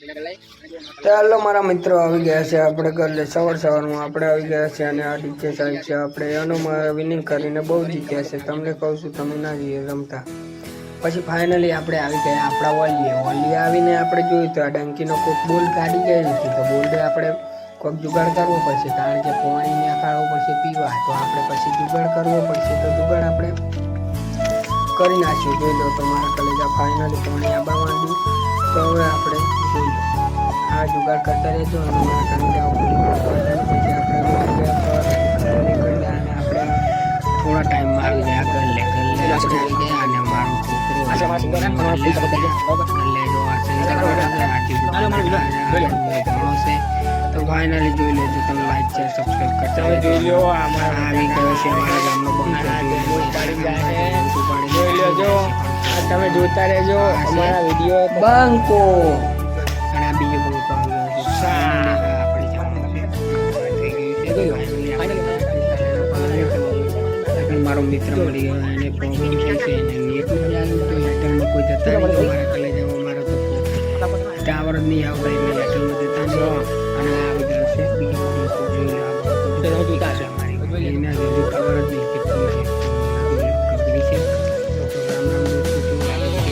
ચાલો મારા મિત્રો, આવી ગયા છે આપણે ઘરે. સવાર સવારમાં આપણે આવી ગયા છે અને આ ડીજે સાહેબ છે. આપણે એનું વિનિંગ કરીને બહુ જીત્યા છે. તમને કહું છું, તમે ના જઈએ રમતા. પછી ફાઇનલી આપણે આવી ગયા. આપણા વોલીએ વોલીએ આવીને આપણે જોયું તો આ ડંકીનો કોઈક બોલ કાઢી ગઈ નથી તો બોલ આપણે કોઈક જુગાડ કરવો પડશે. કારણ કે પાણી કાઢવું પડશે પીવા. તો આપણે પછી જુગાડ કરવો પડશે. તો જુગાડ આપણે કરી નાખ્યું. જોઈ લો, તમારા કલેજા ફાઇનલી પાણી આબા માંડ્યું. તો હવે આપણે જુગાડ કરતા રહેજો અને ટાઈમ મારું જાય કર લે કર લે અને આપણે થોડા ટાઈમમાં આવી ગયા ગલ્લે ગલ્લે આપણે આવી ગયા અને મારો છોકરો ગલ્લે જો આ ઘણો છે તો ફાઇનલી જોઈ લેજો તમે લાઈક શેર સબસ્ક્રાઇબ કરતા તમે જોઈ લો અમારા આવી ગયો છે મારા ગામનો જોઈ લેજો આ તમે જોતા રહેજો. અમારા વીડિયો બંકો. મારો મિત્ર મળી ગયો એને પ્રોબ્લેમ થઈ છે એને નેટ આવ્યું તો એરટેલમાં કોઈ જતા નહીં તો મારા કલે જવા મારો તો ટાવર જ નહીં આવતા એટલે એરટેલમાં જતા નહીં. અને આવી ગયો છે બીજો